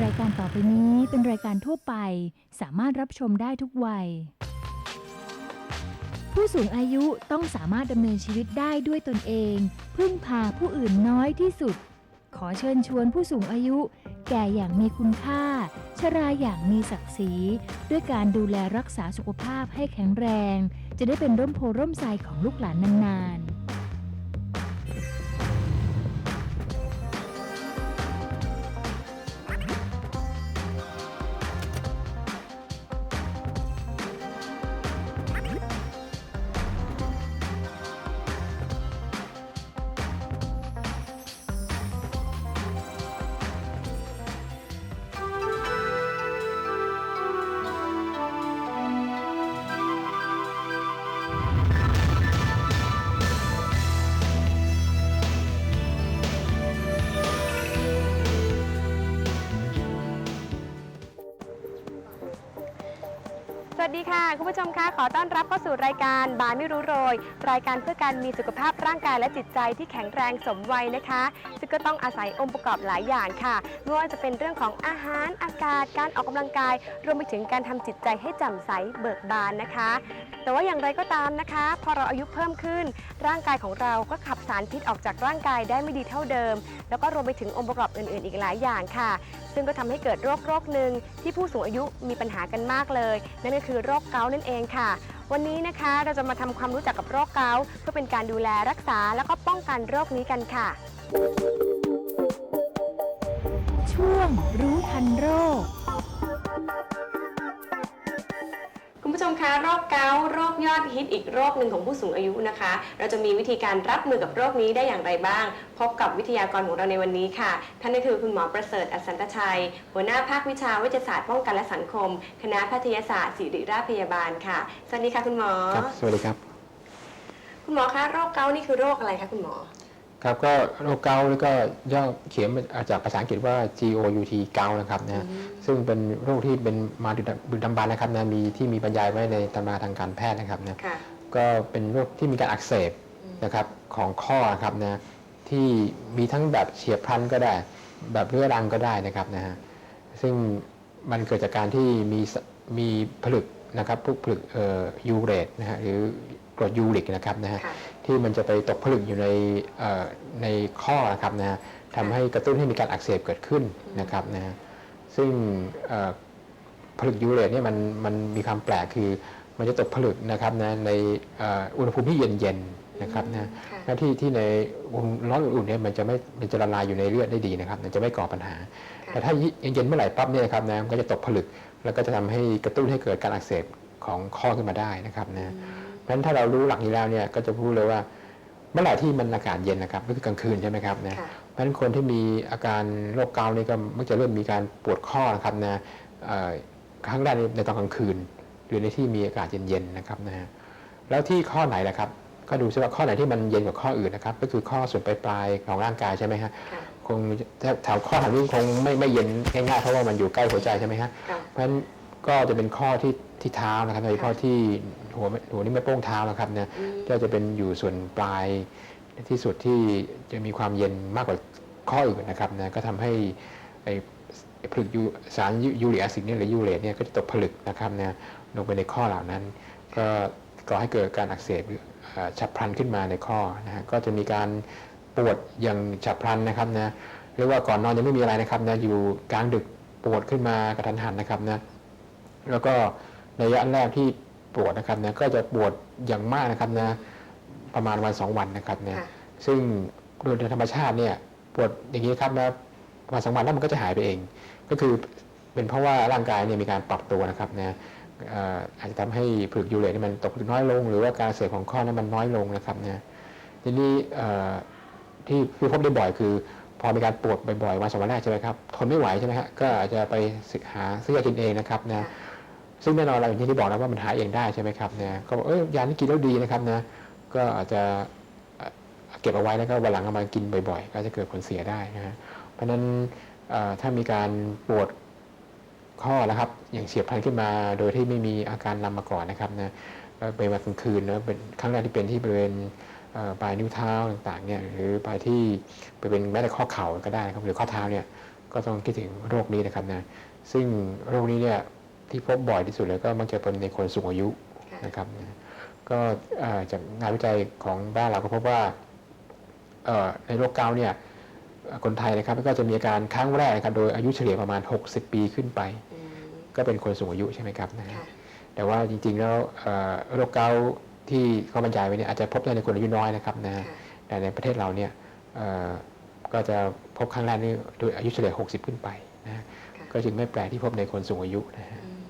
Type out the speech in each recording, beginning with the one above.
รายการต่อไปนี้เป็นรายการทั่วไป สามารถรับชมได้ทุกวัย ผู้สูงอายุต้องสามารถดำเนินชีวิตได้ด้วยตนเอง พึ่งพาผู้อื่นน้อยที่สุด ขอเชิญชวนผู้สูงอายุ แก่อย่างมีคุณค่า ชราอย่างมีศักดิ์ศรี ด้วยการดูแลรักษาสุขภาพให้แข็งแรง จะได้เป็นร่มโพร่มไทรของลูกหลานนานๆ ดีค่ะคุณผู้ชมคะขอต้อนรับเข้าสู่รายการบายไม่รู้โรย รายการเพื่อการมีสุขภาพร่างกายและจิตใจที่แข็งแรงสมวัยนะคะซึ่งก็ต้องอาศัยองค์ประกอบหลายอย่างค่ะไม่ว่าจะเป็นเรื่องของอาหารอากาศการออกกำลังกาย รวมไปถึงการทำจิตใจให้แจ่มใสเบิกบานนะคะ แต่ว่าอย่างไรก็ตามนะคะ พอเราอายุเพิ่มขึ้น ร่างกายของเราก็ขับสารพิษออกจากร่างกายได้ไม่ดีเท่าเดิม แล้วก็รวมไปถึงองค์ประกอบอื่น ๆ อีกหลายอย่างค่ะ ซึ่งก็ทำให้เกิดโรคโรคหนึ่งที่ผู้สูงอายุมีปัญหากันมากเลย นั่นก็คือโรคเกาต์นั่นเองค่ะวันนี้นะคะเราจะมาทำความรู้จักกับโรคเกาต์เพื่อเป็นการดูแลรักษาแล้วก็ป้องกันโรคนี้กันค่ะ ช่วงรู้ทันโรค มคะโรคเกาต์โรคยอดฮิตอีกโรคหนึ่งของผู้สูงอายุนะคะ เราจะมีวิธีการรับมือกับโรคนี้ได้อย่างไรบ้าง พบกับวิทยากรของเราในวันนี้ค่ะ ท่านก็คือคุณหมอประเสริฐอัศนตชัย หัวหน้าภาควิชาวิทยาศาสตร์ป้องกันและสังคม คณะแพทยศาสตร์ศิริราชพยาบาลค่ะ สวัสดีค่ะคุณหมอ ครับ สวัสดีครับ คุณหมอคะโรคเกาต์นี่คือโรคอะไรคะคุณหมอ ครับก็โรคเกาต์นี่ก็ย่อเขียนมาจากภาษาอังกฤษว่า GOUT เกาต์นะครับนะซึ่งเป็นโรคที่เป็นมาดึกดำบรรพ์นะครับนะมีที่มีบรรยายไว้ในตำราทางการแพทย์นะครับนะค่ะก็เป็นโรคที่มีการอักเสบนะครับของข้อนะครับนะที่มีทั้งแบบเฉียบพลันก็ได้ แบบเรื้อรังก็ได้นะครับนะฮะซึ่งมันเกิดจากการที่มีสมีผลึก นะครับพวกผลึกเอ่อยูเรตนะฮะหรือกรดยูริกนะครับนะฮะค่ะที่มันจะไปตกผลึกอยู่ในเอ่อในข้อนะครับนะฮะทำให้กระตุ้นให้มีการอักเสบเกิดขึ้นนะครับนะฮะซึ่งเอ่อผลึกยูเรตเนี่ยมันมันมีความแปลกคือมันจะตกผลึกนะครับนะในเอ่ออุณหภูมิที่เย็นๆนะครับนะค่ะหน้าที่ที่ในวงร้อนอุ่นๆเนี่ยมันจะไม่มันจะละลายอยู่ในเลือดได้ดีนะครับ มันจะไม่ก่อปัญหา แต่ถ้าเย็นๆเมื่อไหร่ปั๊บเนี่ยนะครับนะมันก็จะตกผลึก แล้วก็จะทำให้กระตุ้นให้เกิดการอักเสบของข้อขึ้นมาได้นะครับนะเพราะฉะนั้นถ้าเรารู้หลักนี้แล้วเนี่ยก็จะรู้เลยว่าเมื่อไหร่ที่มันอากาศเย็นนะครับก็คือกลางคืนใช่ไหมครับนะค่ะเพราะฉะนั้นคนที่มีอาการโรคเกาต์นี่ก็มักจะเริ่มมีการปวดข้อนะครับนะเอ่อครั้งแรกในตอนกลางคืน หรือในที่มีอากาศเย็นๆนะครับนะฮะแล้วที่ข้อไหนล่ะครับ ก็ดูซิว่าข้อไหนที่มันเย็นกว่าข้ออื่นนะครับ ก็คือข้อส่วนปลายๆของร่างกายใช่ไหมฮะ ค่ะคงแถวข้อแถวนี้คงไม่ไม่เย็นง่ายๆเพราะว่ามันอยู่ใกล้หัวใจใช่ไหมฮะค่ะ เพราะฉะนั้นก็จะเป็นข้อที่ที่เท้านะครับโดยเฉพาะที่หัวหัวนี่ไม่โป้งเท้านะครับเนี่ยอืม ก็จะเป็นอยู่ส่วนปลายที่สุดที่จะมีความเย็นมากกว่าข้ออื่นนะครับนะก็ทำให้ไอ้ไอ้ผลึกยูสารยูยูริกแอซิดเนี่ยหรือยูเรตเนี่ยก็จะตกผลึกนะครับนะลงไปในข้อเหล่านั้น ก็ก่อให้เกิดการอักเสบเอ่อฉับพลันขึ้นมาในข้อนะฮะก็จะมีการ ปวดอย่างฉับพลันนะครับนะเรียกว่าก่อนนอนยังไม่มีอะไรนะครับนะอยู่กลางดึกปวดขึ้นมากระทันหันนะครับนะแล้วก็ในระยะแรกที่ปวดนะครับนะก็จะปวดอย่างมากนะครับนะประมาณวันสองวันนะครับนะค่ะซึ่งโดยธรรมชาติเนี่ยปวดอย่างนี้ครับนะวันสองวันแล้วมันก็จะหายไปเอง ก็คือเป็นเพราะว่าร่างกายเนี่ยมีการปรับตัวนะครับนะเอ่ออาจจะทำให้ผลึกยูเรตนี่มันตกน้อยลง หรือว่าการอักเสบของข้อนั้นมันน้อยลงนะครับนะทีนี้เอ่อ ที่ที่พบได้บ่อยคือ พอมีการปวดบ่อยๆวันสองวันแรกใช่ไหมครับทนไม่ไหวใช่ไหมฮะก็อาจจะไปศึกหาซื้อยากินเองนะครับนะซึ่งแน่นอนเราอย่างที่บอกแล้วว่ามันหายเองได้ใช่ไหมครับเนี่ยก็บอกเอ้ยยานี้กินแล้วดีนะครับนะก็อาจจะเอ่อเก็บเอาไว้แล้วก็วันหลังเอามากินบ่อย ๆ ก็จะเกิดผลเสียได้นะฮะเพราะฉะนั้นเอ่อถ้ามีการปวดข้อนะครับ อย่างเฉียบพลันขึ้นมาโดยที่ไม่มีอาการนำมาก่อนนะครับนะก็เป็นวันกลางคืนนะเป็นครั้งแรกที่เป็นที่บริเวณเอ่อ ปลายนิ้วเท้าต่างๆเนี่ยหรือปลายที่ไปเป็นแม้แต่ข้อเข่าก็ได้นะครับหรือข้อเท้าเนี่ยก็ต้องคิดถึงโรคนี้นะครับนะซึ่งโรคนี้เนี่ยที่พบบ่อยที่สุดเลยก็มักจะเป็นในคนสูงอายุค่ะนะครับนะก็เอ่อจากงานวิจัยของบ้านเราก็พบว่าเอ่อในโรคเกาต์เนี่ยเอ่อคนไทยนะครับก็จะมีอาการครั้งแรกนะครับโดยอายุเฉลี่ยประมาณ 60 ปีขึ้นไปอืมก็เป็นคนสูงอายุใช่ไหมครับนะฮะค่ะแต่ว่าจริงๆแล้วเอ่อโรคเกาต์ ที่เขาบรรยายไว้เนี่ยอาจจะพบได้ในคนอายุน้อยนะครับนะค่ะแต่ในประเทศเราเนี่ยเอ่อก็จะพบครั้งแรกนี่โดยอายุเฉลี่ย 60 ขึ้นไปนะฮะค่ะก็จึงไม่แปลกที่พบในคนสูงอายุนะฮะอืม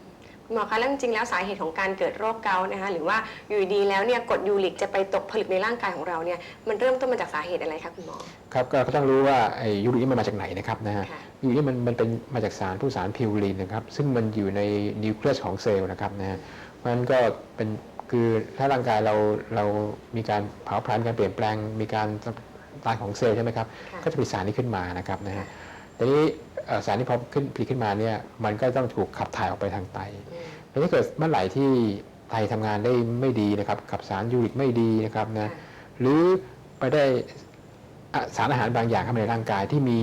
คุณหมอคะแล้วจริงๆแล้วสาเหตุของการเกิดโรคเกาต์นะคะหรือว่าอยู่ดีๆแล้วเนี่ยกรดยูริกจะไปตกผลึกในร่างกายของเราเนี่ยมันเริ่มต้นมาจากสาเหตุอะไรคะคุณหมอครับก็ก็ต้องรู้ว่าไอ้ยูริกนี่มันมาจากไหนนะครับนะฮะค่ะยูริกนี่มันมันเป็นมาจากสารผู้สารพิวรีนนะครับซึ่งมันอยู่ในนิวเคลียสของเซลล์นะครับนะฮะเพราะฉะนั้นก็เป็น คือถ้าร่างกายเราเรามีการเผาผลาญการเปลี่ยนแปลง มีการตายของเซลล์ใช่ไหมครับค่ะก็จะมีสารนี้ขึ้นมานะครับนะค่ะฮะแต่นี้เอ่อสารที่พอขึ้นผลิตขึ้นมาเนี่ยมันก็ต้องถูกขับถ่ายออกไปทางไตอืมแล้วถ้าเกิดเมื่อไหร่ที่ไตทำงานได้ไม่ดีนะครับขับสารยูริกไม่ดีนะครับนะค่ะหรือไปได้อะสารอาหารบางอย่างเข้ามาในร่างกายที่มี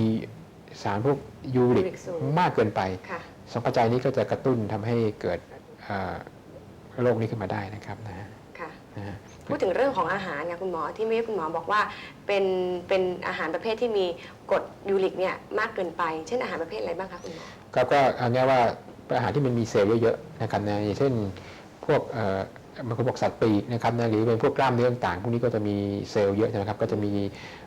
สารพวกยูริกยูริกสูงมากเกินไปค่ะสองปัจจัยนี้ก็จะกระตุ้นทำให้เกิดเอ่อ โรคนี้ขึ้นมาได้นะครับนะฮะค่ะ นะฮะ พูดถึงเรื่องของอาหารเนี่ยคุณหมอที่เมื่อกี้คุณหมอบอกว่าเป็นเป็นอาหารประเภทที่มีกรดยูริกเนี่ยมากเกินไป เช่นอาหารประเภทอะไรบ้างคะคุณหมอก็ก็เอาง่ายว่าอาหารที่มันมีเซลล์เยอะๆนะครับนะอย่างเช่นพวกเอ่อบางคนบอกสัตว์ปีกนะครับนะหรือเป็นพวกกล้ามเนื้อต่างๆพวกนี้ก็จะมีเซลล์เยอะนะครับ ก็จะมี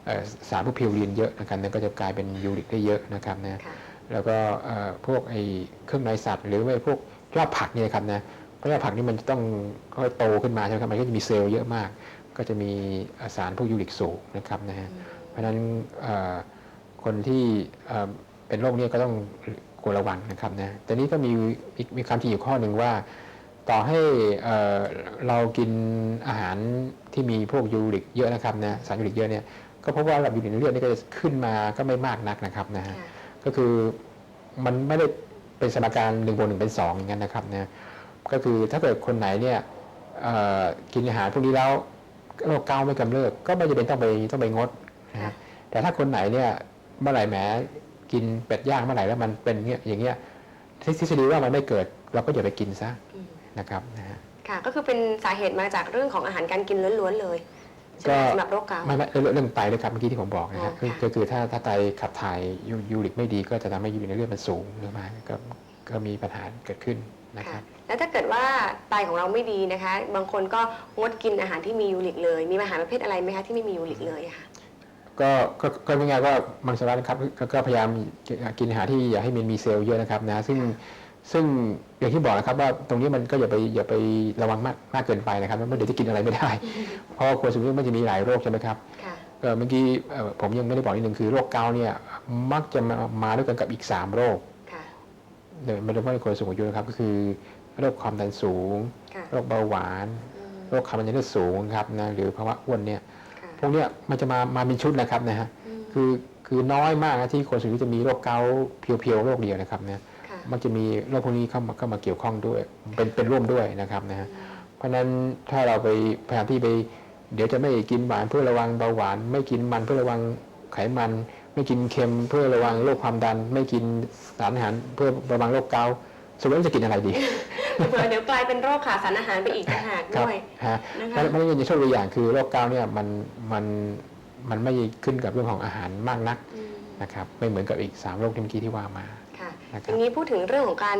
เอ่อสารพวกพิวรีนเยอะนะครับนะก็จะกลายเป็นยูริกได้เยอะนะครับนะค่ะ แล้วก็เอ่อพวกไอ้เครื่องในสัตว์ หรือไม่พวกยอดผักเนี่ยครับนะเพ ราะยอดผักนี่มันจะต้องค่อยโตขึ้นมาใช่ไหมครับมันก็จะมีเซลล์เยอะมาก ก็จะมีเอ่อสารพวกยูริกสูงนะครับนะฮะเพราะฉะนั้นเอ่อคนที่เอ่อเป็นโรคเนี้ก็ต้องควรระวังนะครับนะแต่นี้ก็มีมีมีความจริงอยู่ข้อหนึ่งว่า ต่อให้เอ่อเรากินอาหารที่มีพวกยูริกเยอะนะครับนะสารยูริกเยอะเนี่ยก็พบว่าระดับยูริกในเลือดนี่ก็จะขึ้นมาก็ไม่มากนักนะครับนะฮะค่ะก็คือมันไม่ได้เป็นสมการหนึ่งบวกหนึ่งเป็นสองอย่างนั้นนะครับนะ ก็คือถ้าเกิดคนไหนเนี่ยเอ่อกินอาหารพวกนี้แล้วโรคเกาต์ไม่กำเริบก็ไม่จำเป็นต้องไปต้องไปงดนะฮะแต่ถ้าคนไหนเนี่ยเมื่อไหร่แหมกินเป็ดย่างเมื่อไหร่แล้วมันเป็นเงี้ยอย่างเงี้ยทฤษฎีว่ามันไม่เกิด เราก็อย่าไปกินซะอืมนะครับนะฮะค่ะก็คือเป็นสาเหตุมาจากเรื่องของอาหารการกินล้วนๆเลยใช่ไหมก็สำหรับโรคเกาต์ไม่ไม่เรื่องเรื่องไตเลยครับเมื่อกี้ที่ผมบอกนะอ๋ฮะอค่ะก็คือถ้าถ้าไตขับถ่ายยูยูริกไม่ดีก็จะทำให้ยูริกในเลือดมันสูงหรือมาก็ ก็มีปัญหาเกิดขึ้นนะคค่ะรับ แล้วถ้าเกิดว่าไตของเราไม่ดีนะคะ บางคนก็งดกินอาหารที่มียูริกเลย มีอาหารประเภทอะไรไหมคะที่ไม่มียูริกเลยอะค่ะก็ก็ก็ง่ายๆว่ามังสวิรัตินะครับก็ก็พยายามกินอาหารที่อย่าให้มันมีเซลล์เยอะนะครับนะซึ่งซึ่งอย่างที่บอกนะครับว่าตรงนี้มันก็อย่าไปอย่าไประวังมากมากเกินไปนะครับไม่เดี๋ยวจะกินอะไรไม่ได้ เพราะว่าคนสูงอายุมันจะมีหลายโรคใช่ไหมครับค่ะเอ่อเมื่อกี้เอ่อผมยังไม่ได้บอกนิดนึงคือโรคเกาต์เนี่ยมักจะมามาด้วยกันกับอีก 3 โรคค่ะ โดยไม่ได้ว่าคนสูงอายุนะครับก็คือโรคความดันสูงค่ะโรคเบาหวานอืมโรคความดันในเลือดสูงครับนะหรือภาวะอ้วนเนี่ยค่ะพวกเนี้ยมันจะมามาเป็นชุดนะครับนะฮะอืมคือคือน้อยมากนะที่คนสูงอายุจะมีโรคเกาต์เพียวๆโรคเดียวนะครับนะค่ะมันจะมีโรคพวกนี้เข้ามาเข้ามาเกี่ยวข้องด้วย เป็นเป็นร่วมด้วยนะครับนะฮะเพราะฉะนั้นถ้าเราไปพยายามที่ไป เดี๋ยวจะไม่กินหวานเพื่อระวังเบาหวาน ไม่กินมันเพื่อระวังไขมัน ไม่กินเค็มเพื่อระวังโรคความดัน ไม่กินสารอาหารเพื่อระวังโรคเกาต์สรุปแล้วจะกินอะไรดีเผื่อเดี๋ยวกลายเป็นโรคขาดสารอาหารไปอีกต่างหากครับด้วยฮะนะคะแล้วมันยังมีโชคดีอย่างคือโรคเกาต์เนี่ยมันมันมันไม่ขึ้นกับเรื่องของอาหารมากนักอืมนะครับไม่เหมือนกับอีก 3 โรคที่เมื่อกี้ที่ว่ามาค่ะ นะครับ อย่างนี้พูดถึงเรื่องของการ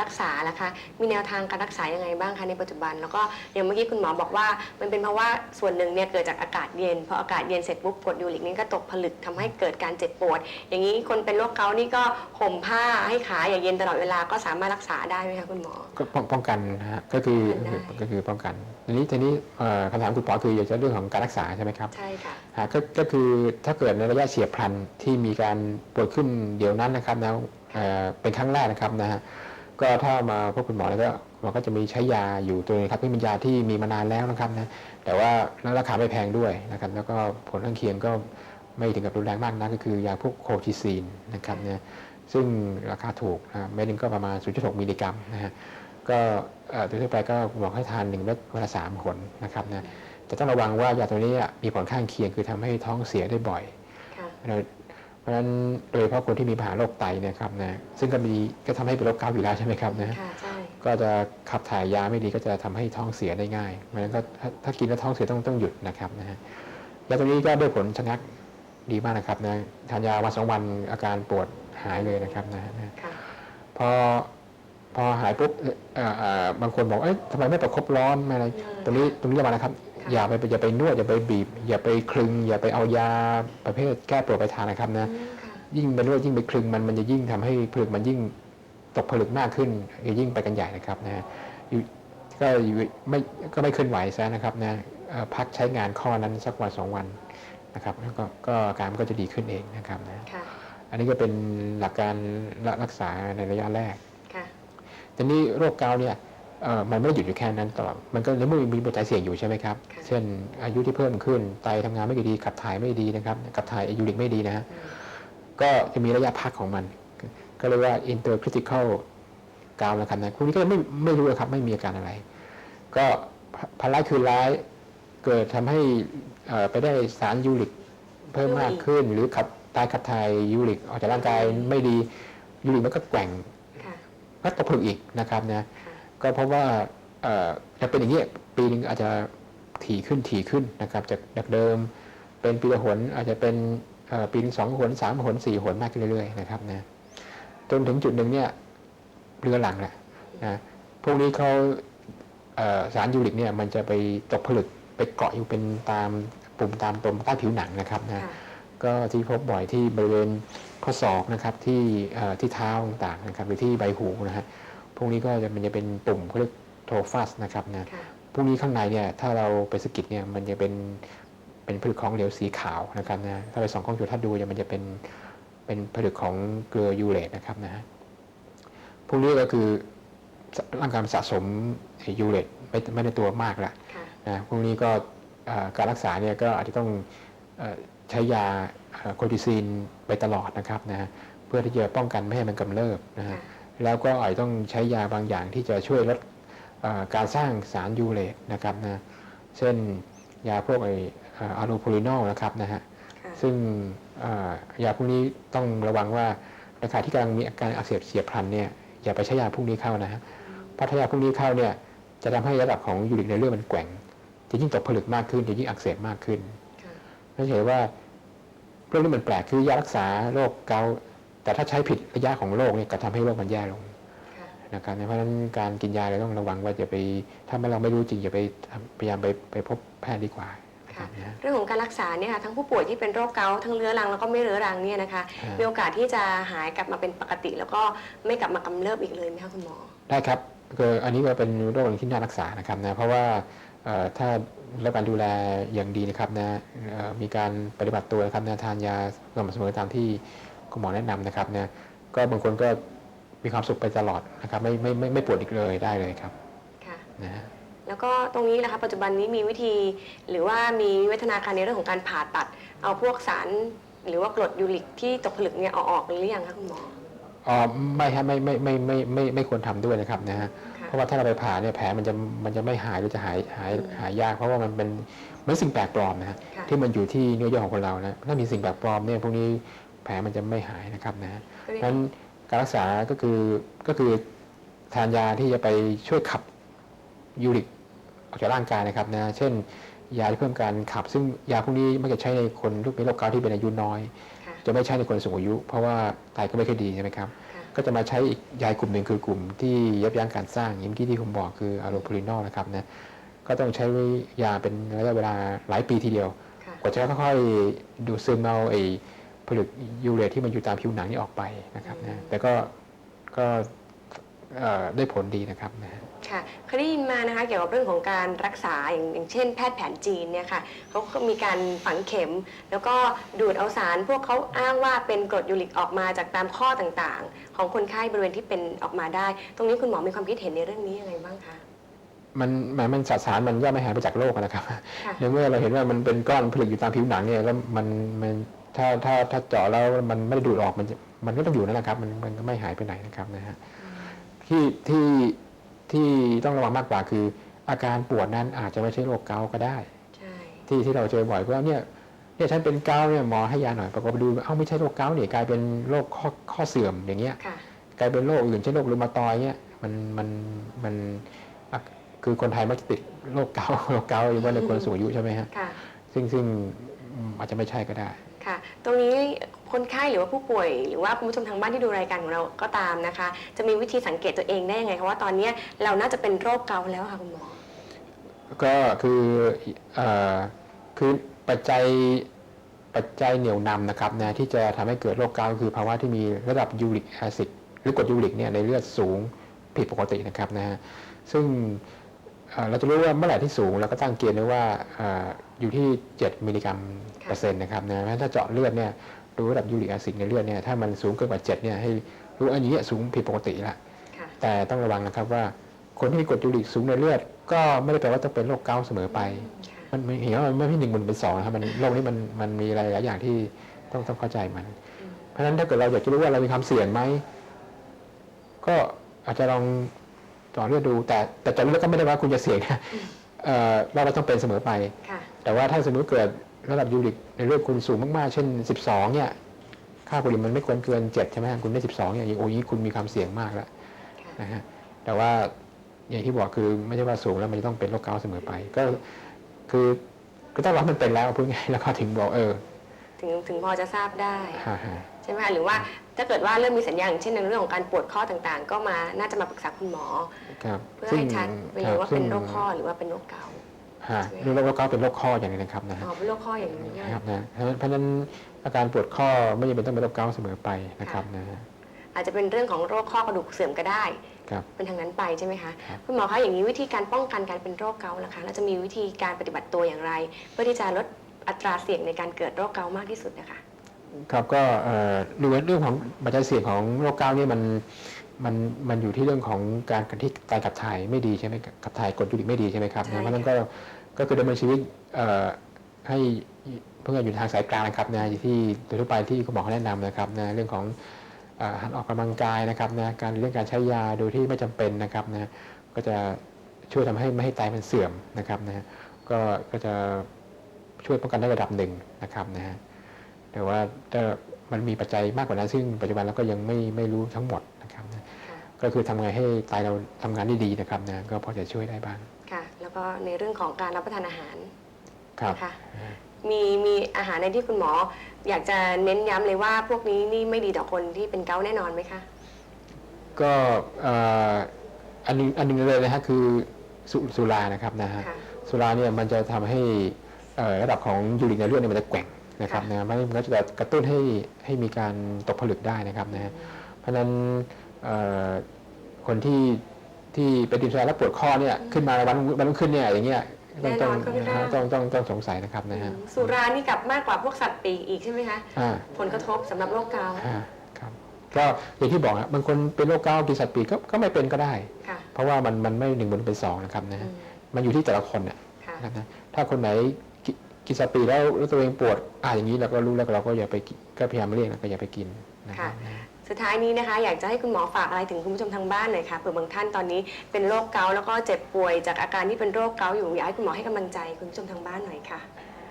รักษาล่ะคะ มีแนวทางการรักษายังไงบ้างคะในปัจจุบัน แล้วก็อย่างเมื่อกี้คุณหมอบอกว่า มันเป็นเพราะว่าส่วนหนึ่งเนี่ยเกิดจากอากาศเย็นพออากาศเย็นเสร็จปุ๊บกรดยูริกนี่ก็ตกผลึกทำให้เกิดการเจ็บปวด อย่างนี้คนเป็นโรคเกาต์นี่ก็ห่มผ้าให้ขาอย่าเย็นตลอดเวลาก็สามารถรักษาได้ไหมคะคุณหมอ ก็ป้องป้องกันนะฮะก็คือป้องกันได้ ก็คือป้องกันทีนี้ทีนี้เอ่อคำถามคุณปอคืออยากจะเรื่องของการรักษาใช่ไหมครับใช่ค่ะ ฮะก็ก็คือถ้าเกิดในระยะเฉียบพลันที่มีการปวดขึ้นเดี๋ยวนั้นนะครับนะเอ่อ เป็นครั้งแรกนะครับนะฮะก็ถ้ามาพบคุณหมอแล้วก็หมอก็จะมีใช้ยาอยู่ตัวนึงครับที่เป็นยาที่มีมานานแล้วนะครับนะแต่ว่าราคาไม่แพงด้วยนะครับ แล้วก็ผลข้างเคียงก็ไม่ถึงกับรุนแรงมากนะก็คือยาพวกโคทิซีนนะครับเนี่ยซึ่งราคาถูกนะเม็ดหนึงก็ประมาณ 0.6 มิลลิกรัมนะฮะก็เอ่อโดยทั่วไปก็บอกให้ทานหนึ่งเม็ดวันละสามขนนะครับนะแต่ต้องระวังว่ายาตัวนี้มีผลข้างเคียงคือทำให้ท้องเสียได้บ่อยค่ะ เราเพราะฉะนั้นโดยเฉพาะคนที่มีปัญหาโรคไตเนะครับนะซึ่งก็มีก็ทำให้เป็นโรคเกาต์อยู่แล้วใช่ไหมครับนะค่ะใช่ก็จะขับถ่ายยาไม่ดีก็จะทำให้ท้องเสียได้ง่ายเพราะฉะนั้นก็ถ้าถ้ากินแล้วท้องเสียต้องต้องหยุดนะครับนะฮะยาตัวนี้ก็ได้ผลชะงักดีมากนะครับนะทานยาวันสองวันอาการปวดหายเลยนะครับนะนะค่ะพอพอหายปุ๊บเอ่อเอ่อบางคนบอกเอ้ยทำไมไม่ประคบร้อนไม่อะไรอืมตรงนี้ตรงนี้ระวังนะครับค่ะ อย่าไปอย่าไปนวดอย่าไปบีบ อย่าไปคลึง อย่าไปเอายาประเภทแก้ปวดไปทานนะครับนะอืมค่ะยิ่งไปนวดยิ่งไปคลึงมันมันจะยิ่งทำให้ผลึกมันยิ่งตกผลึกมากขึ้นยิ่งไปกันใหญ่นะครับนะฮะอยู่ก็อยู่ไม่ก็ไม่เคลื่อนไหวซะนะครับนะเอ่อพักใช้งานข้อนั้นสักวันสองวันนะครับแล้วก็ก็อาการมันก็จะดีขึ้นเองนะครับนะค่ะอันนี้ก็เป็นหลักการรักษาในระยะแรกค่ะทีนี้โรคเกาต์เนี่ยเอ่อ มันไม่ได้หยุดอยู่แค่นั้นตลอด มันก็ยังมีมีปัจจัยเสี่ยงอยู่ใช่ไหมครับค่ะเช่น อายุที่เพิ่มขึ้น ไตทำงานไม่ดี ขับถ่ายไม่ดีนะครับ ขับถ่ายยูริกไม่ดีนะฮะอืมก็จะมีระยะพักของมัน ก็เรียกว่า intercritical กาวนะครับนะคุณนี้ก็ไม่ไม่รู้นะครับ ไม่มีอาการอะไร ก็พันร้ายคืนร้าย เกิดทำให้เอ่อไปได้สารยูริกเพิ่มมากขึ้น หรือขับตายขับถ่ายยูริกออกจากร่างกายไม่ดียูริกมันก็แกว่งค่ะก็ตกผลึกอีกนะครับนะค่ะ ก็เพราะว่าเอ่อจะเป็นอย่างนี้ยปีหนึงอาจจะถี่ขึ้นถี่ขึ้นนะครับจากจากเดิม เป็นปีละหนอาจจะเป็นเอ่อปีหนึงสองหนสามหนสี่หนมากขึ้นเรื่อยๆนะครับนะจนถึงจุดหนึ่งเนี่ยเรือหลังแหละนะพวกนี้เขาเอ่อสารยูริกเนี่ยมันจะไปตกผลึกไปเกาะอยู่เป็นตามปุ่มตามตมใต้ผิวหนังนะครับนะค่ะก็ที่พบบ่อยที่บริเวณข้อศอกนะครับที่เอ่อที่เท้าต่างๆนะครับหรือที่ใบหูนะฮะ พวกนี้ก็จะมันจะเป็นปุ่มเขาเรียกโทฟัสนะครับนะค่ะพวกนี้ข้างในเนี่ยถ้าเราไปสะกิดเนี่ยมันจะเป็นเป็นผลึกของเหลวสีขาวนะครับนะถ้าไปส่องกล้องจุลทรรศน์ดูเนี่ยมันจะเป็นเป็นผลึกของเกลือยูเรตนะครับนะฮะพวกนี้ก็คือร่างกายมันสะสมยูเรตไม่ไม่ในตัวมากละค่ะนะพวกนี้ก็เอ่อการรักษาเนี่ยก็อาจจะต้องเอ่อใช้ยาโคติซีนไปตลอดนะครับนะเพื่อที่จะป้องกันไม่ให้มันกำเริบนะฮะค่ะ แล้วก็อาจจะต้องใช้ยาบางอย่างที่จะช่วยลดเอ่อการสร้างสารยูเรตนะครับนะเช่นยาพวกไออะโลโพลินอลนะครับนะฮะค่ะซึ่งเอ่อยาพวกนี้ต้องระวังว่าในขณะที่กำลังมีอาการอักเสบเฉียบพลันเนี่ยอย่าไปใช้ยาพวกนี้เข้านะฮะเพราะถ้ายาพวกนี้เข้าเนี่ยจะทำให้ระดับของยูริกในเลือดมันแกว่งจะยิ่งตกผลึกมากขึ้นจะยิ่งอักเสบมากขึ้นค่ะนั่นเห็นว่าเรื่องนี้มันแปลกคือยารักษาโรคเกาต์ แต่ถ้าใช้ผิดระยะของโรคเนี่ยก็ทำให้โรคมันแย่ลงค่ะนะครับเพราะฉะนั้นการกินยาเราต้องระวังว่าจะไป ถ้าไม่เราไม่รู้จริงอย่าไปทำพยายามไปไปพบแพทย์ดีกว่านะครับนะฮะเรื่องของการรักษาเนี่ยค่ะทั้งผู้ป่วยที่เป็นโรคเกาต์ทั้งเรื้อรังแล้วก็ไม่เรื้อรังเนี่ยนะคะอ่ามีมีโอกาสที่จะหายกลับมาเป็นปกติ แล้วก็ไม่กลับมากำเริบอีกเลยไหมคะคุณหมอได้ครับก็อันนี้ก็เป็นโรคหนึ่งที่น่ารักษานะครับนะเพราะว่าเอ่อถ้ารับการดูแลอย่างดีนะครับนะเอ่อมีการปฏิบัติตัวนะครับนะทานยาสม่ำเสมอตามที่ คุณหมอแนะนำนะครับนะก็บางคนก็มีความสุขไปตลอดนะครับไม่ไม่ไม่ไม่ปวดอีกเลยได้เลยครับค่ะ นะฮะ แล้วก็ตรงนี้นะคะปัจจุบันนี้มีวิธี หรือว่ามีวิวัฒนาการในเรื่องของการผ่าตัด เอาพวกสาร หรือว่ากรดยูริกที่ตกผลึกเนี่ยเอาออกหรือยังคะคุณหมออ๋อไม่ฮะไม่ไม่ไม่ไม่ไม่ไม่ควรทำด้วยนะครับนะฮะค่ะเพราะว่าถ้าเราไปผ่าเนี่ยแผลมันจะมันจะไม่หายหรือจะหายหายอืมหายยาก เพราะว่ามันเป็นเหมันสิ่งแปลกปลอมนะฮะค่ะ ที่มันอยู่ที่เนื้อเยื่อของคนเรานะถ้ามีสิ่งแปลกปลอมเนี่ยพวกนี้ แผลมันจะไม่หายนะครับนะฮะก็เรียกนั้นการรักษาก็คือก็คือทานยาที่จะไปช่วยขับยูริกออกจากร่างกายนะครับนะเช่น ยาที่เพิ่มการขับ ซึ่งยาพวกนี้ไม่จะใช้ในคนที่เป็นโรคเกาต์ที่เป็นอายุน้อยค่ะจะไม่ใช้ในคนสูงอายุ เพราะว่าไตก็ไม่ค่อยดีใช่ไหมครับค่ะก็จะมาใช้อีกยากลุ่มหนึ่งคือกลุ่มที่ยับยั้งการสร้างอย่างเมื่อกี้ที่ผมบอกคืออะโลโพลินอลนะครับนะก็ต้องใช้ยาเป็นระยะเวลาหลายปีทีเดียวค่ะกว่าจะค่อยๆดูดซึมเอาไอ้ ผลึกยูเรตที่มันอยู่ตามผิวหนังนี่ออกไปนะครับนะแต่ก็ก็เอ่อได้ผลดีนะครับนะค่ะเคยได้ยินมานะคะเกี่ยวกับเรื่องของการรักษาอย่างอย่างเช่น แพทย์แผนจีนเนี่ยค่ะเขาก็มีการฝังเข็ม แล้วก็ดูดเอาสาร พวกเขาอ้างว่าเป็นกรดยูริกออกมาจากตามข้อต่างๆ ของคนไข้บริเวณที่เป็นออกมาได้ ตรงนี้คุณหมอมีความคิดเห็นในเรื่องนี้ยังไงบ้างคะมันมันมันสสารมันย่อมไม่หายไปจากโลกนะครับค่ะในเมื่อเราเห็นว่ามันเป็นก้อนผลึกอยู่ตามผิวหนังเนี่ยแล้วมันมัน ถ้าถ้าถ้าเจาะแล้วมันไม่ได้ดูดออกมันจะมันก็ต้องอยู่นั่นแหละครับ มันมันก็ไม่หายไปไหนนะครับนะฮะที่ที่ที่ต้องระวังมากกว่าคือ อาการปวดนั้นอาจจะไม่ใช่โรคเกาต์ก็ได้ใช่ที่ที่เราเจอบ่อยก็เนี่ยเนี่ยฉันเป็นเกาต์เนี่ยหมอให้ยาหน่อยปรากฏไปดูเอ้าไม่ใช่โรคเกาต์เนี่ยกลายเป็นโรคข้อข้อเสื่อมอย่างเงี้ยค่ะกลายเป็นโรคอื่นเช่นโรครูมาตอยด์เนี่ยมันมันมันอะคือคนไทยมักจะติดโรคเกาต์โรคเกาต์อยู่ว่าในคนสูงอายุใช่ไหมฮะค่ะซึ่งซึ่งอืมอาจจะไม่ใช่ก็ได้ ค่ะ ตรงนี้คนไข้หรือว่าผู้ป่วย หรือว่าคุณผู้ชมทางบ้านที่ดูรายการของเราก็ตามนะคะ จะมีวิธีสังเกตตัวเองได้ยังไงคะว่าตอนนี้เราน่าจะเป็นโรคเกาต์แล้วค่ะคุณหมอ ก็คือเอ่อคือปัจจัยปัจจัยเหนี่ยวนำนะครับนะที่จะทำให้เกิดโรคเกาต์คือภาวะที่มีระดับยูริกแอซิดหรือกรดยูริกเนี่ยในเลือดสูงผิดปกตินะครับนะฮะซึ่ง เอ่อเราจะรู้ว่าเมื่อไหร่ที่สูงเราก็ตั้งเกณฑ์ไว้ว่าเอ่ออยู่ที่ 7 มิลลิกรัมเปอร์เซ็นต์นะครับนะเพราะฉะนั้นถ้าเจาะเลือดเนี่ยดูระดับยูริกแอซิดในเลือดเนี่ยถ้ามันสูงเกินกว่า 7 เนี่ยให้รู้ว่าอันนี้สูงผิดปกติละค่ะแต่ต้องระวังนะครับว่าคนที่มีกรดยูริกสูงในเลือด ก็ไม่ได้แปลว่าต้องเป็นโรคเกาต์เสมอไปค่ะมันมันเห็นว่ามันไม่ใช่หนึ่งมันเป็นสองนะครับมันโรคนี้มันมันมีอะไรหลายอย่างที่ต้องต้องเข้าใจมันอืมเพราะฉะนั้นถ้าเกิดเราอยากจะรู้ว่าเรามีความเสี่ยงไหมก็อาจจะลอง เจาะเลือดดู แต่แต่เจาะเลือดก็ไม่ได้ว่าคุณจะเสี่ยงนะเอ่อเราไม่ต้องเป็นเสมอไป ค่ะ แต่ว่าถ้าสมมติเกิดระดับยูริกในเลือดคุณสูงมากๆ เช่น 12 เนี่ย ค่าโปรตีนมันไม่ควรเกิน 7 ใช่ไหมคุณได้ 12 เนี่ยอย่างโอ้ยคุณมีความเสี่ยงมากแล้วค่ะ นะฮะ แต่ว่าอย่างที่บอกคือไม่ใช่ว่าสูงแล้วมันจะต้องเป็นโรคเกาต์เสมอไป ก็คือก็ต้องรับมันเป็นแล้วพูดง่ายๆแล้วก็ถึงบอกเออถึงถึงพอจะทราบได้ ฮ่าฮ่า ใช่ไหมคะหรือว่าถ้าเกิดว่าเริ่มมีสัญญาณอย่างเช่นในเรื่องของการปวดข้อต่างๆ ก็มาน่าจะมาปรึกษาคุณหมอ ครับเพื่อให้ชัดไปเลยว่าเป็นโรคข้อซึ่งหรือว่าเป็นโรคเกาต์ ฮะเรื่องโรคเกาต์เป็นโรคข้ออย่างหนึงนะครับนะอ๋ฮะอเป็นโรคข้ออย่างนี้ด้วยนะครับนะเพราะฉะนั้นเพราะฉะนั้นอาการปวดข้อไม่จำเป็นต้องเป็นโรคเกาต์เสมอไปนะครับนะฮะ อาจจะเป็นเรื่องของโรคข้อกระดูกเสื่อมก็ได้ ครับเป็นทางนั้นไปใช่ไหมคะครับ คุณหมอคะอย่างนี้วิธีการป้องกันการเป็นโรคเกาต์ล่ะคะเราจะมีวิธีการปฏิบัติตัวอย่างไร เพื่อที่จะลดอัตราเสี่ยงในการเกิดโรคเกาต์มากที่สุดนะคะ ครับก็เอ่อดูว่าเรื่องของปัจจัยเสี่ยงของโรคเกาต์เนี่ยมันมันมันอยู่ที่เรื่องของการการที่การขับถ่ายไม่ดีใช่ไหมขับถ่ายกรดยูริกไม่ดีใช่ไหมครับใช่นะเพราะฉะนั้นก็ก็คือดำเนินชีวิตเอ่อให้เพื่ออยู่ทางสายกลางนะครับนะอยู่ที่โดยทั่วไปที่คุณหมอเขาแนะนำนะครับนะเรื่องของเอ่อหัดออกกำลังกายนะครับนะการเรื่องการใช้ยาโดยที่ไม่จำเป็นนะครับนะก็จะช่วยทำให้ไม่ให้ไตมันเสื่อมนะครับนะก็ก็จะช่วยป้องกันได้ระดับหนึ่งนะครับนะฮะ แต่ว่าถ้ามันมีปัจจัยมากกว่านั้น ซึ่งปัจจุบันเราก็ยังไม่ไม่รู้ทั้งหมดนะครับนะค่ะก็คือทำไงให้ไตเราทำงานได้ดีนะครับนะก็พอจะช่วยได้บ้างค่ะ แล้วก็ในเรื่องของการรับประทานอาหารครับนะคะมีมีอาหารในที่คุณหมอ อยากจะเน้นย้ำเลยว่าพวกนี้นี่ไม่ดีต่อคนที่เป็นเกาต์แน่นอนไหมคะก็เอ่ออันหนึงอันหนึงเลยนะฮะคือสุสุรานะครับนะฮะค่ะสุราเนี่ยมันจะทำให้เอ่อระดับของยูริกในเลือดเนี่ยมันจะแกว่ง นะครับค่ะนะมันก็จะกระตุ้นให้ให้มีการตกผลึกได้นะครับนะฮะเพราะฉะนั้นเอ่อคนที่ที่เป็นดินสุราแล้วปวดข้อเนี่ยขึ้นมาวันวันรุ่งขึ้นเนี่ยอย่างเงี้ยต้องต้องแน่นอนก็ไม่ได้ต้องต้องต้องสงสัยนะครับนะฮะสุรานี่กลับมากกว่าพวกสัตว์ปีกอีกใช่ไหมคะอ่าผลกระทบสำหรับโรคเกาต์อ่าครับก็อย่างที่บอกอะบางคนเป็นโรคเกาต์กินสัตว์ปีกก็ก็ไม่เป็นก็ได้ค่ะเพราะว่ามันมันไม่หนึ่งมันเป็นสองนะครับนะอืฮะมมันอยู่ที่แต่ละคนน่ะค่ะนะครับนะถ้าคนไหน กิกินสัตว์ปีกแล้วแล้วตัวเองปวดอ่าอย่างนี้เราก็รู้แล้วเราก็อย่าไปกิก็พยายามเลี่ยงแล้วก็อย่าไปกินนะครับนะสุดท้ายนี้นะคะ อยากจะให้คุณหมอฝากอะไรถึงคุณผู้ชมทางบ้านหน่อยค่ะเผื่อบางท่านตอนนี้เป็นโรคเกาต์แล้วก็เจ็บป่วยจากอาการที่เป็นโรคเกาต์อยู่อยากให้คุณหมอให้กำลังใจคุณผู้ชมทางบ้านหน่อยค่ะ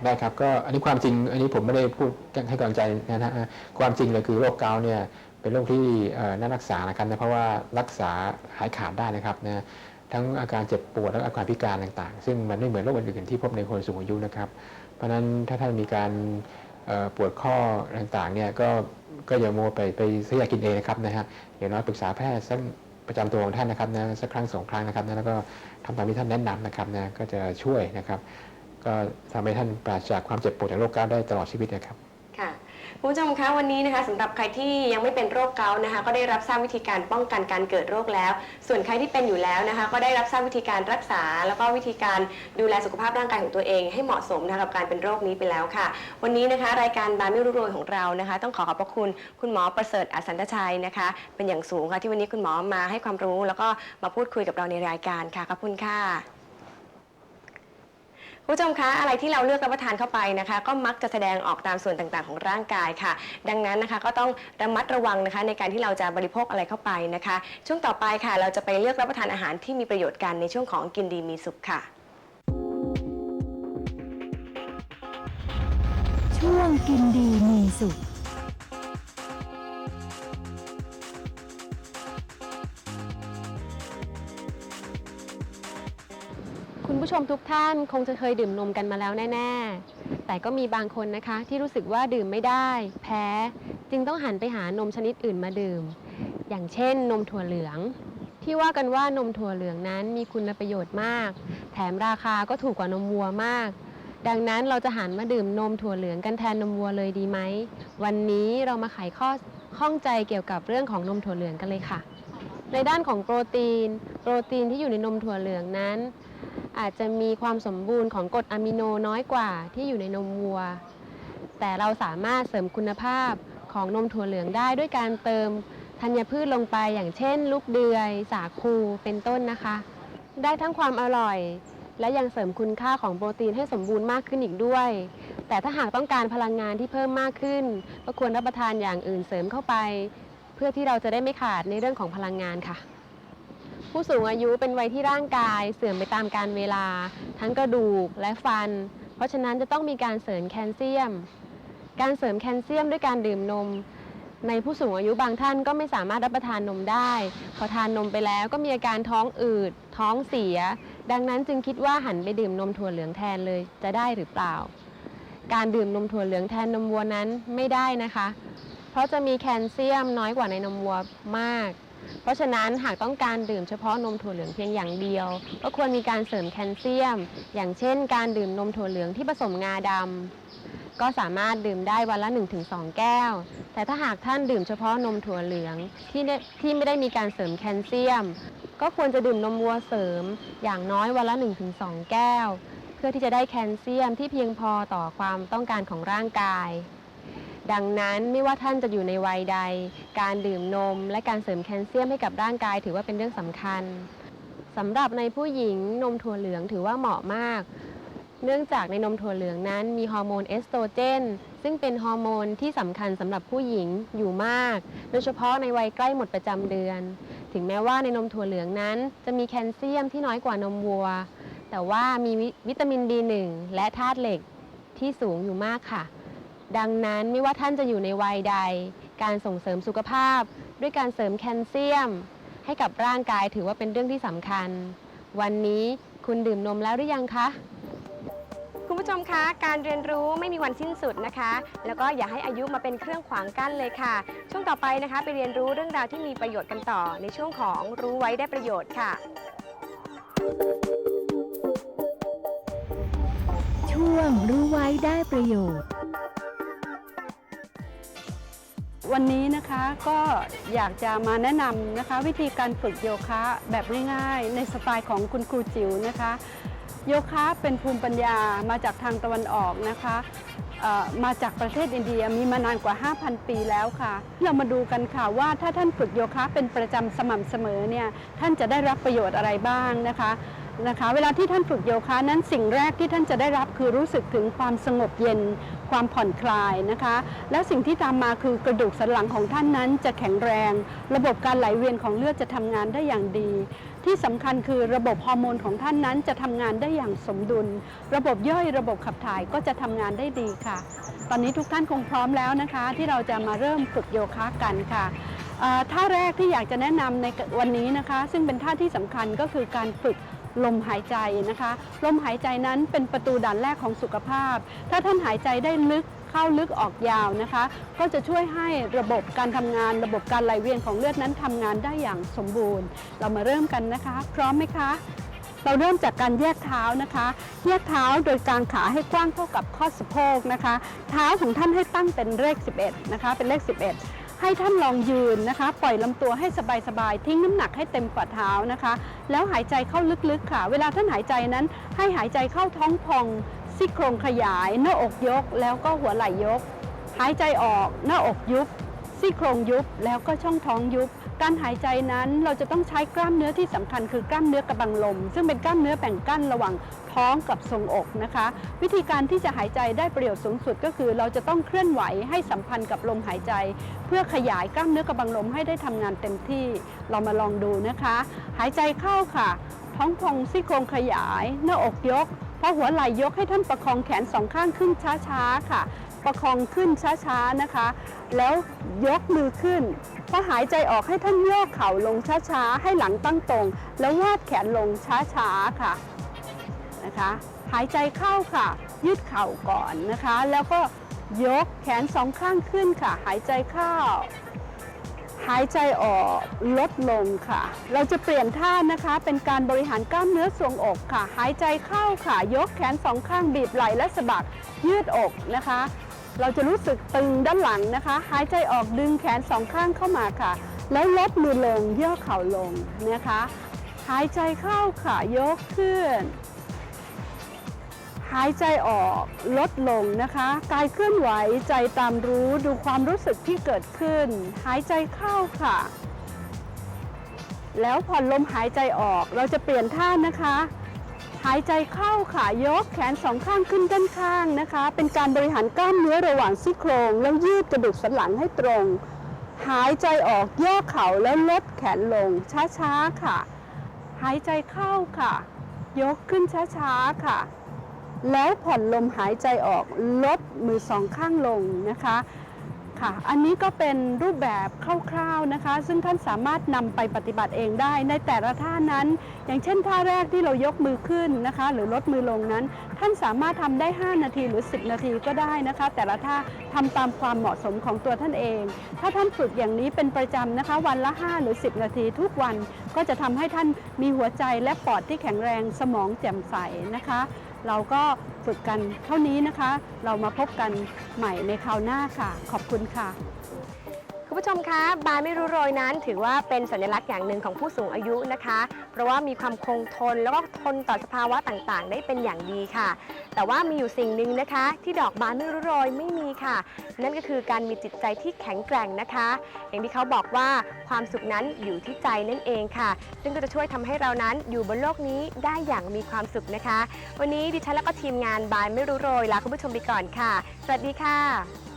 ได้ครับก็อันนี้ความจริงอันนี้ผมไม่ได้พูดให้กำลังใจนะฮะความจริงเลยคือโรคเกาต์เนี่ยเป็นโรคที่เอ่อน่ารักษานะครับนะเพราะว่ารักษาหายขาดได้นะครับนะทั้งอาการเจ็บปวดและอาการพิการต่างๆ ซึ่งมันไม่เหมือนโรคอื่นๆที่พบในคนสูงอายุนะครับเพ ราะฉะนั้นถ้าท่านมีการปวดข้อต่างๆเนี่ยก็ก็อย่ามัวไปไปซื้อยากินเองนะครับนะฮะอย่างน้อยปรึกษาแพทย์สักประจำตัวของท่านนะครับนะสักครั้งสองครั้งนะครับนะแล้วก็ทำตามที่ท่านแนะนำนะครับนะก็จะช่วยนะครับ ก็ทำให้ท่านปราศจากความเจ็บปวดจากโรคก้าวได้ตลอดชีวิตนะครับ คุณผู้ชมคะวันนี้นะคะสำหรับใครที่ยังไม่เป็นโรคเกาต์นะคะ ก็ได้รับทราบวิธีการป้องกันการเกิดโรคแล้ว ส่วนใครที่เป็นอยู่แล้วนะคะ ก็ได้รับทราบวิธีการรักษา แล้วก็วิธีการดูแลสุขภาพร่างกายของตัวเอง ให้เหมาะสมนะคะกับการเป็นโรคนี้ไปแล้วค่ะ วันนี้นะคะ รายการบาร์ไม่รู้โรยของเรานะคะ ต้องขอขอบพระคุณคุณหมอประเสริฐอสันตชัยนะคะ เป็นอย่างสูงค่ะที่วันนี้คุณหมอมาให้ความรู้ แล้วก็มาพูดคุยกับเราในรายการค่ะขอบคุณค่ะ ผู้ชมคะอะไรที่เราเลือกรับประทานเข้าไปนะคะ ก็มักจะแสดงออกตามส่วนต่างๆ ของร่างกายค่ะ ดังนั้นนะคะก็ต้องระมัดระวังนะคะ ในการที่เราจะบริโภคอะไรเข้าไปนะคะ ช่วงต่อไปค่ะ เราจะไปเลือกรับประทานอาหารที่มีประโยชน์กันในช่วงของกินดีมีสุขค่ะ ช่วงกินดีมีสุข มทุกท่านคงจะเคยดื่มนมกันมาแล้วแน่ ๆ แต่ก็มีบางคนนะคะที่รู้สึกว่าดื่มไม่ได้ แพ้ จึงต้องหันไปหานมชนิดอื่นมาดื่ม อย่างเช่น นมถั่วเหลือง ที่ว่ากันว่านมถั่วเหลืองนั้นมีคุณประโยชน์มาก แถมราคาก็ถูกกว่านมวัวมาก ดังนั้นเราจะหันมาดื่มนมถั่วเหลืองกันแทนนมวัวเลยดีไหม วันนี้เรามาไขข้อข้องใจเกี่ยวกับเรื่องของนมถั่วเหลืองกันเลยค่ะ ในด้านของโปรตีน โปรตีนที่อยู่ในนมถั่วเหลืองนั้น อาจจะมีความสมบูรณ์ของกรดอะมิโนน้อยกว่าที่อยู่ในนมวัว แต่เราสามารถเสริมคุณภาพของนมถั่วเหลืองได้ด้วยการเติมธัญพืชลงไปอย่างเช่น ลูกเดือย สาคูเป็นต้นนะคะ ได้ทั้งความอร่อย และยังเสริมคุณค่าของโปรตีนให้สมบูรณ์มากขึ้นอีกด้วย แต่ถ้าหากต้องการพลังงานที่เพิ่มมากขึ้น ก็ควรรับประทานอย่างอื่นเสริมเข้าไป เพื่อที่เราจะได้ไม่ขาดในเรื่องของพลังงานค่ะ ผู้สูงอายุเป็นวัยที่ร่างกายเสื่อมไปตามกาลเวลา ทั้งกระดูกและฟัน เพราะฉะนั้นจะต้องมีการเสริมแคลเซียม การเสริมแคลเซียมด้วยการดื่มนม ในผู้สูงอายุบางท่านก็ไม่สามารถรับประทานนมได้ พอทานนมไปแล้วก็มีอาการท้องอืด ท้องเสีย ดังนั้นจึงคิดว่าหันไปดื่มนมถั่วเหลืองแทนเลยจะได้หรือเปล่า การดื่มนมถั่วเหลืองแทนนมวัวนั้นไม่ได้นะคะ เพราะจะมีแคลเซียมน้อยกว่าในนมวัวมาก เพราะฉะนั้นหากต้องการดื่มเฉพาะนมถั่วเหลืองเพียงอย่างเดียว ก็ควรมีการเสริมแคลเซียม อย่างเช่น การดื่มนมถั่วเหลืองที่ผสมงาดำก็สามารถดื่มได้วันละ 1-2 แก้ว แต่ถ้าหากท่านดื่มเฉพาะนมถั่วเหลืองที่ที่ไม่ได้มีการเสริมแคลเซียม ก็ควรจะดื่มนมวัวเสริม อย่างน้อยวันละ 1-2 แก้ว เพื่อที่จะได้แคลเซียมที่เพียงพอต่อความต้องการของร่างกาย ดังนั้นไม่ว่าท่านจะอยู่ในวัยใด การดื่มนม และการเสริมแคลเซียมให้กับร่างกายถือว่าเป็นเรื่องสำคัญสำหรับในผู้หญิงนมถั่วเหลืองถือว่าเหมาะมาก เนื่องจากในนมถั่วเหลืองนั้นมีฮอร์โมนเอสโตรเจน ซึ่งเป็นฮอร์โมนที่สำคัญสำหรับผู้หญิงอยู่มาก โดยเฉพาะในวัยใกล้หมดประจำเดือน ถึงแม้ว่าในนมถั่วเหลืองนั้น จะมีแคลเซียมที่น้อยกว่านมวัว แต่ว่ามีวิวตามิน B1 และธาตุเหล็กที่สูงอยู่มากค่ะ ดังนั้นไม่ว่าท่านจะอยู่ในวัยใด การส่งเสริมสุขภาพ ด้วยการเสริมแคลเซียม ให้กับร่างกายถือว่าเป็นเรื่องที่สำคัญ วันนี้คุณดื่มนมแล้วหรือยังคะ คุณผู้ชมคะการเรียนรู้ไม่มีวันสิ้นสุดนะคะ แล้วก็อย่าให้อายุมาเป็นเครื่องขวางกั้นเลยค่ะ ช่วงต่อไปนะคะ ไปเรียนรู้เรื่องราวที่มีประโยชน์กันต่อ ในช่วงของรู้ไว้ได้ประโยชน์ค่ะ ช่วงรู้ไว้ได้ประโยชน์ วันนี้นะคะก็อยากจะมาแนะนำนะคะ วิธีการฝึกโยคะแบบง่ายๆ ในสไตล์ของคุณครูจิ๋วนะคะ โยคะเป็นภูมิปัญญามาจากทางตะวันออกนะคะมาจากประเทศอินเดียมีมานานกว่า 5,000 ปีแล้วค่ะ เรามาดูกันค่ะว่าถ้าท่านฝึกโยคะเป็นประจำสม่ำเสมอเนี่ยท่านจะได้รับประโยชน์อะไรบ้างนะคะนะคะ เวลาที่ท่านฝึกโยคะนั้นสิ่งแรกที่ท่านจะได้รับคือรู้สึกถึงความสงบเย็น ความผ่อนคลายนะคะ แล้วสิ่งที่ตามมาคือกระดูกสันหลังของท่านนั้นจะแข็งแรง ระบบการไหลเวียนของเลือดจะทำงานได้อย่างดี ที่สำคัญคือระบบฮอร์โมนของท่านนั้นจะทำงานได้อย่างสมดุล ระบบย่อยระบบขับถ่ายก็จะทำงานได้ดีค่ะ ตอนนี้ทุกท่านคงพร้อมแล้วนะคะ ที่เราจะมาเริ่มฝึกโยคะกันค่ะท่าแรกที่อยากจะแนะนำในวันนี้นะคะ ซึ่งเป็นท่าที่สำคัญก็คือการฝึก ลมหายใจนะคะ ลมหายใจนั้นเป็นประตูด่านแรกของสุขภาพ ถ้าท่านหายใจได้ลึกเข้าลึกออกยาวนะคะ ก็จะช่วยให้ระบบการทำงาน ระบบการไหลเวียนของเลือดนั้นทำงานได้อย่างสมบูรณ์ เรามาเริ่มกันนะคะ พร้อมไหมคะ เราเริ่มจากการแยกเท้านะคะ แยกเท้าโดยการขาให้กว้างเท่ากับข้อสะโพกนะคะ เท้าของท่านให้ตั้งเป็นเลข 11 นะคะ เป็นเลข 11 ให้ท่านลองยืนนะคะ ปล่อยลำตัวให้สบายๆ ทิ้งน้ำหนักให้เต็มฝ่าเท้านะคะ แล้วหายใจเข้าลึกๆค่ะ เวลาท่านหายใจนั้น ให้หายใจเข้าท้องพองซี่โครงขยาย หน้าอกยก แล้วก็หัวไหล่ยก หายใจออก หน้าอกยุบซี่โครงยุบ แล้วก็ช่องท้องยุบ การหายใจนั้นเราจะต้องใช้กล้ามเนื้อที่สำคัญคือกล้ามเนื้อกระบังลม ซึ่งเป็นกล้ามเนื้อแบ่งกั้นระหว่างท้องกับทรงอกนะคะ วิธีการที่จะหายใจได้ประโยชน์สูงสุดก็คือ เราจะต้องเคลื่อนไหวให้สัมพันธ์กับลมหายใจ เพื่อขยายกล้ามเนื้อกระบังลมให้ได้ทำงานเต็มที่เรามาลองดูนะคะ หายใจเข้าค่ะ ท้องพองซี่โครงขยาย หน้าอกยกพอหัวไหล่ยกให้ท่านประคองแขนสองข้างขึ้นช้าๆค่ะ ประคองขึ้นช้าๆนะคะ แล้วยกมือขึ้นพอหายใจออกให้ท่านโยกเข่าลงช้าๆ ให้หลังตั้งตรง แล้ววาดแขนลงช้าๆค่ะนะคะ หายใจเข้าค่ะ ยืดเข่าก่อนนะคะ แล้วก็ยกแขนสองข้างขึ้นค่ะ หายใจเข้า หายใจออกลดลงค่ะ เราจะเปลี่ยนท่านะคะ เป็นการบริหารกล้ามเนื้อทรวงอกค่ะ หายใจเข้าค่ะ ยกแขนสองข้างบีบไหล่และสะบักยืดอกนะคะ เราจะรู้สึกตึงด้านหลังนะคะ หายใจออกดึงแขนสองข้างเข้ามาค่ะ แล้วลดมือลงเย่อเข่าลงนะคะ หายใจเข้าค่ะยกขึ้น หายใจออกลดลงนะคะ กายเคลื่อนไหวใจตามรู้ดูความรู้สึกที่เกิดขึ้น หายใจเข้าค่ะ แล้วผ่อนลมหายใจออกเราจะเปลี่ยนท่านะคะ หายใจเข้าค่ะยกแขนสองข้างขึ้นด้านข้างนะคะ เป็นการบริหารกล้ามเนื้อระหว่างซี่โครง แล้วยืดกระดูกสันหลังให้ตรง หายใจออกย่อเข่าแล้วลดแขนลงช้าๆค่ะ หายใจเข้าค่ะ ยกขึ้นช้าๆค่ะ แล้วผ่อนลมหายใจออกลดมือสองข้างลงนะคะ ค่ะ อันนี้ก็เป็นรูปแบบคร่าวๆนะคะ ซึ่งท่านสามารถนำไปปฏิบัติเองได้ ในแต่ละท่านั้น อย่างเช่นท่าแรกที่เรายกมือขึ้นนะคะ หรือลดมือลงนั้น ท่านสามารถทำได้ 5 นาทีหรือ 10 นาทีก็ได้นะคะ แต่ละท่าทำตามความเหมาะสมของตัวท่านเอง ถ้าท่านฝึกอย่างนี้เป็นประจำนะคะ วันละ 5 หรือ 10 นาทีทุกวันก็จะทำให้ท่านมีหัวใจและปอดที่แข็งแรงสมองแจ่มใสนะคะ เราก็ฝึกกันเท่านี้นะคะ เรามาพบกันใหม่ในคราวหน้าค่ะ ขอบคุณค่ะ คุณผู้ชมคะบานไม่รู้โรยนั้น ถือว่าเป็นสัญลักษณ์อย่างหนึ่งของผู้สูงอายุนะคะ เพราะว่ามีความคงทนแล้วก็ทนต่อสภาวะต่างๆ ได้เป็นอย่างดีค่ะ แต่ว่ามีอยู่สิ่งหนึ่งนะคะ ที่ดอกบานไม่รู้โรยไม่มีค่ะ นั่นก็คือการมีจิตใจที่แข็งแกร่งนะคะ อย่างที่เขาบอกว่าความสุขนั้นอยู่ที่ใจนั่นเองค่ะ ซึ่งก็จะช่วยทำให้เรานั้นอยู่บนโลกนี้ได้อย่างมีความสุขนะคะ วันนี้ดิฉันและก็ทีมงานบานไม่รู้โรยลาคุณผู้ชมไปก่อนค่ะ สวัสดีค่ะ